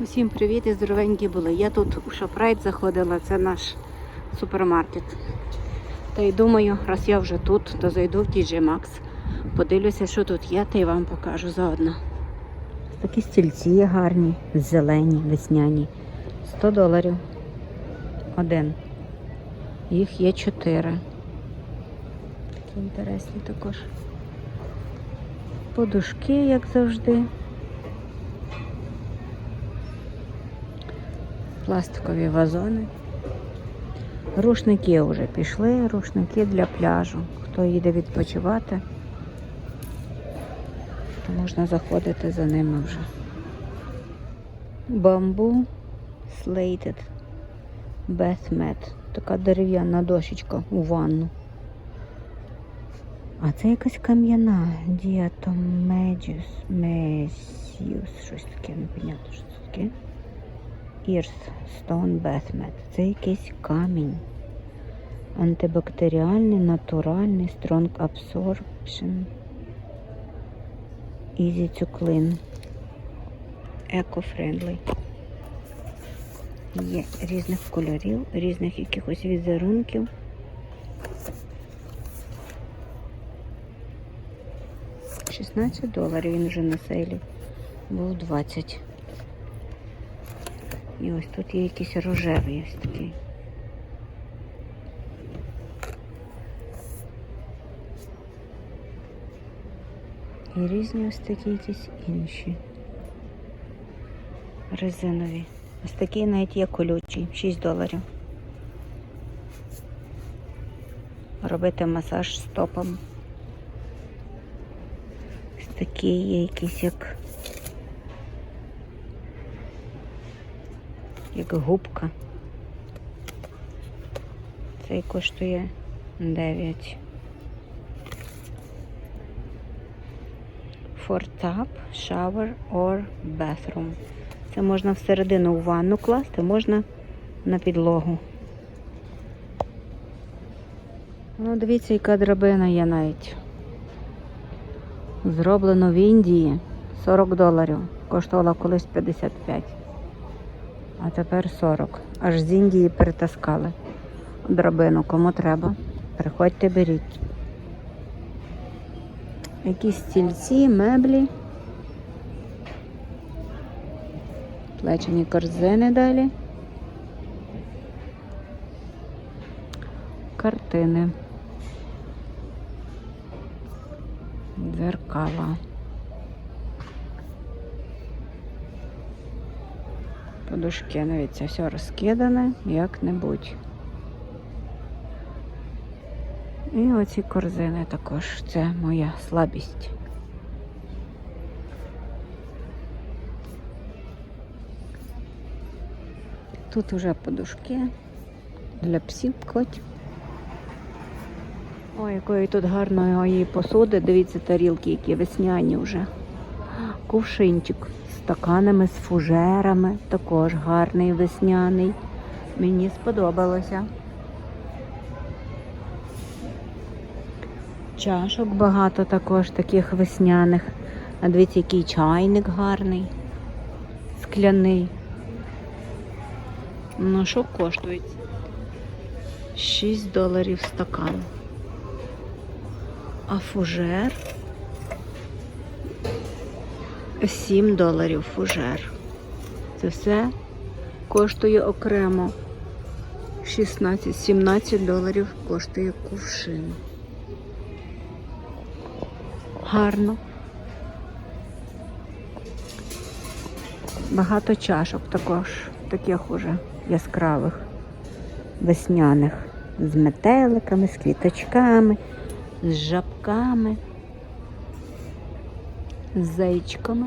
Усім привіт і здоровенькі були. Я тут у Шопрайт заходила, це наш супермаркет. Та й думаю, раз я вже тут, то зайду в TJ Maxx, подивлюся, що тут є, та й вам покажу заодно. Такі стільці є гарні, зелені, весняні. 100 доларів. Один. Їх є чотири. Такі інтересні також. Подушки, як завжди. Пластикові вазони. Рушники вже пішли, рушники для пляжу. Хто їде відпочивати, то можна заходити за ними вже. Бамбу Slated Bath Mat. Така дерев'яна дощечка у ванну. А це якась кам'яна Діатомеджус Месіус. Щось таке, не понятно, що це таке. Earth Stone Bath Це якийсь камінь. Антибактеріальний, натуральний, Strong Absorption. Easy to clean. Eco-friendly. Є різних кольорів, різних якихось візерунків. Шістнадцять доларів він вже на сейлі. Був 20. І ось тут є якийсь рожевий ось такий. І різні ось такі якісь інші. Резинові. Ось такий навіть є колючий, 6 доларів. Робити масаж стопом. Ось такий є якийсь як як губка. Цей коштує 9. For tub, shower or bathroom. Це можна всередину в ванну класти, можна на підлогу. Ну, дивіться, яка драбина є навіть. Зроблено в Індії 40 доларів. Коштувала колись 55 а тепер 40. Аж з Індії перетаскали драбину. Кому треба, приходьте, беріть. Якісь стільці, меблі. Плечені корзини далі. Картини. Дзеркала. Подушки, навіть це все розкидане як-небудь. І оці корзини також. Це моя слабість. Тут вже подушки для псів котів. Ой, якої тут гарної посуди. Дивіться, тарілки, які весняні вже. Кувшинчик стаканами з фужерами, також гарний весняний. Мені сподобалося. Чашок багато також таких весняних. А дивіться, який чайник гарний, скляний. Ну, що коштують? 6 доларів стакан. А фужер 7 доларів фужер. Це все коштує окремо 16-17 доларів коштує кувшин. Гарно. Багато чашок також, таких уже яскравих, весняних, з метеликами, з квіточками, з жабками з зайчиками.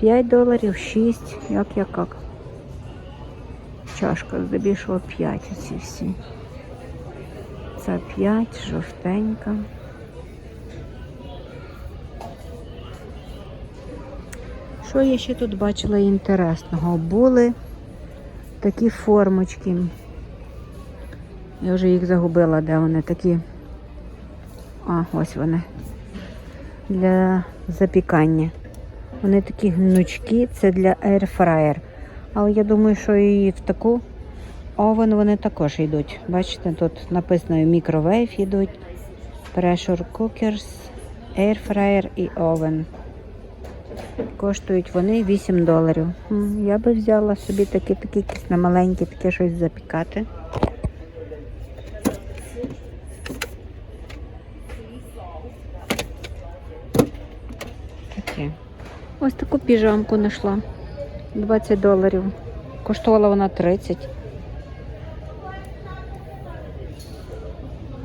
5 доларів, 6, як як як. Чашка здебільшого 5 ці всі. Це 5, жовтенька. Що я ще тут бачила інтересного? Були такі формочки. Я вже їх загубила, де вони такі. А, ось вони для запікання. Вони такі гнучкі, це для airfryer. Але я думаю, що і в таку овен вони також йдуть. Бачите, тут написано мікровейв йдуть, pressure cookers, airfryer і oven. Коштують вони 8 доларів. Я би взяла собі такі, такі якісь маленькі, таке щось запікати. Таке. Ось таку піжамку знайшла. 20 доларів. Коштувала вона 30.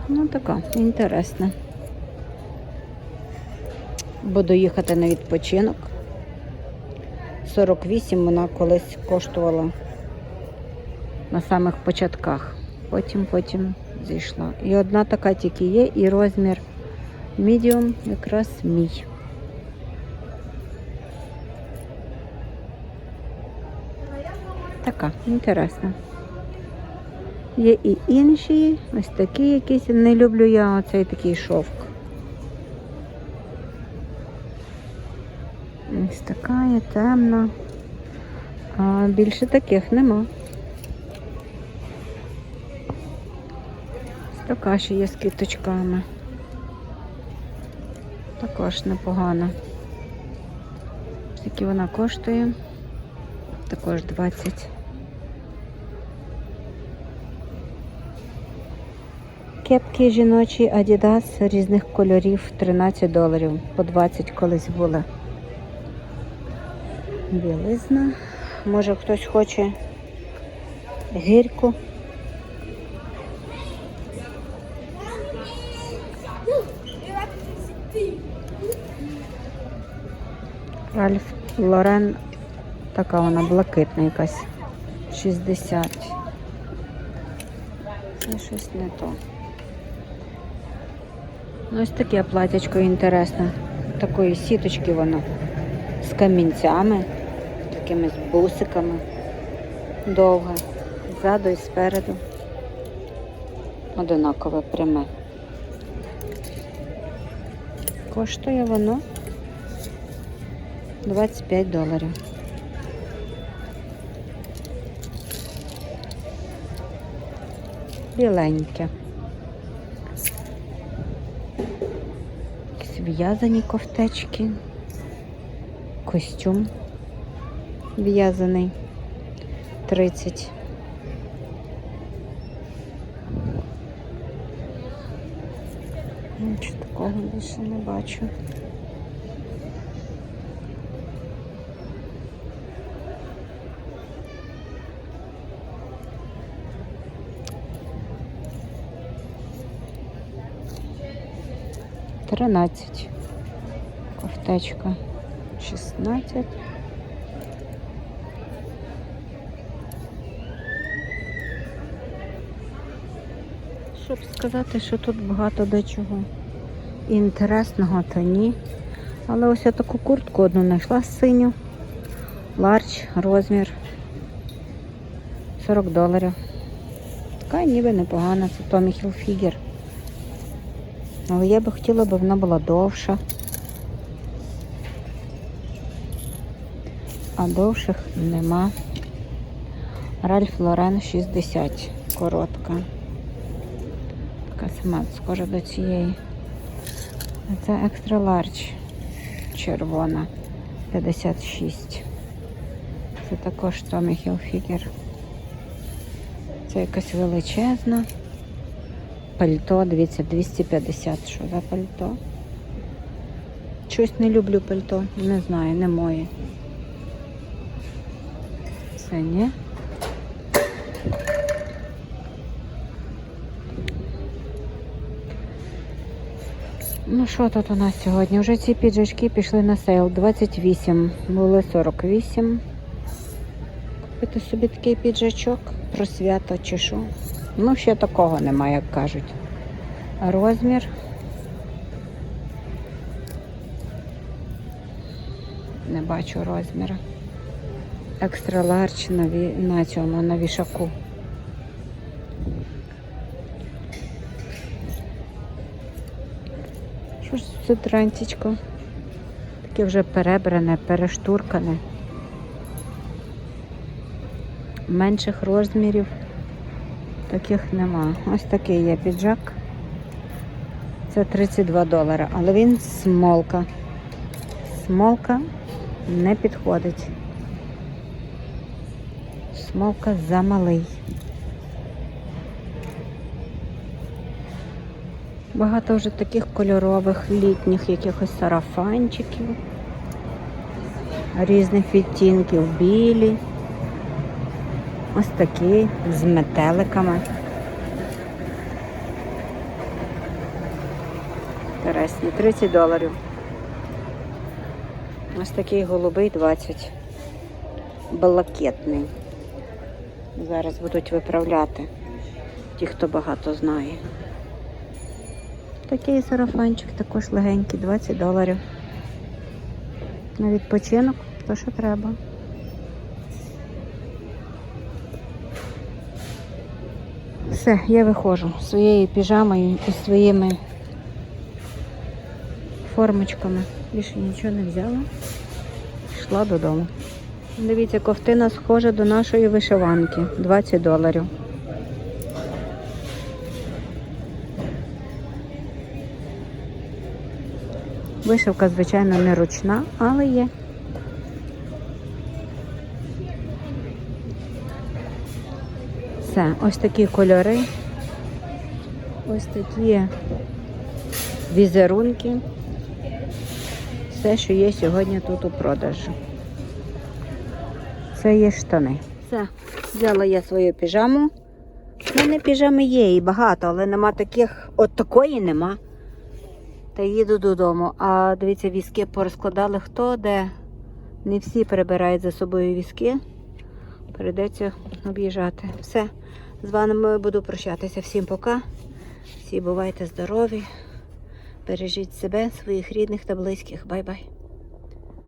Ну, така, інтересна. Буду їхати на відпочинок. 48 вона колись коштувала на самих початках. Потім, потім зійшла. І одна така тільки є, і розмір medium якраз мій. Така, інтересна. Є і інші, ось такі якісь. Не люблю я оцей такий шовк. Ось така є темна. А більше таких нема. Ось така ще є з квіточками. Також непогана. Скільки вона коштує? Також 20. Кепки жіночі Adidas різних кольорів 13 доларів. По 20 колись були. Білизна. Може хтось хоче гірку. Ральф Лорен, така вона блакитна якась. 60. Це щось не то. Ну, ось таке платячко інтересне. Такої сіточки воно з камінцями, такими з бусиками. Довге. Ззаду і спереду. Одинакове пряме. Коштує воно 25 доларів. Біленьке. В'язані кофтечки. Костюм в'язаний 30. Нічого такого більше не бачу. Тринадцять. Кофтечка. Шістнадцять. Щоб сказати, що тут багато до чого інтересного, то ні. Але ось я таку куртку одну знайшла синю. Ларч, розмір 40 доларів. Така ніби непогана, це Tommy Hilfiger. Але я би хотіла, б вона була довша. А довших нема. Ральф Лорен 60. Коротка. Така сама схожа до цієї. Це екстра ларч. Червона. 56. Це також Tommy Hilfiger. Це якась величезна. Пальто, дивіться, 250. Що за пальто? Щось не люблю пальто, не знаю, не моє. Це ні. Ну що тут у нас сьогодні? Вже ці піджачки пішли на сейл. 28, були 48. Купити собі такий піджачок про свято чи що. Ну, ще такого немає, як кажуть. Розмір. Не бачу розміру. Екстра ларч на, ві... на цьому, на вішаку. Що ж це трантічко? Таке вже перебране, перештуркане. Менших розмірів таких нема. Ось такий є піджак. Це 32 долари, але він смолка. Смолка не підходить. Смолка замалий. Багато вже таких кольорових літніх якихось сарафанчиків, різних відтінків білі. Ось такі з метеликами. Інтересні, 30 доларів. Ось такий голубий 20. Блакитний. Зараз будуть виправляти ті, хто багато знає. Такий сарафанчик також легенький, 20 доларів. На відпочинок, то що треба. Все, я виходжу своєю піжамою і своїми формочками. Більше нічого не взяла. Йшла додому. Дивіться, ковтина схожа до нашої вишиванки. 20 доларів. Вишивка, звичайно, не ручна, але є. Все, ось такі кольори. Ось такі візерунки. Все, що є сьогодні тут у продажу. Це є штани. Все, взяла я свою піжаму. У мене піжами є і багато, але нема таких, от такої нема. Та їду додому. А дивіться, візки порозкладали хто де. Не всі перебирають за собою візки. Прийдеться об'їжджати. Все. З вами буду прощатися. Всім пока. Всі бувайте здорові. Бережіть себе, своїх рідних та близьких. Бай-бай.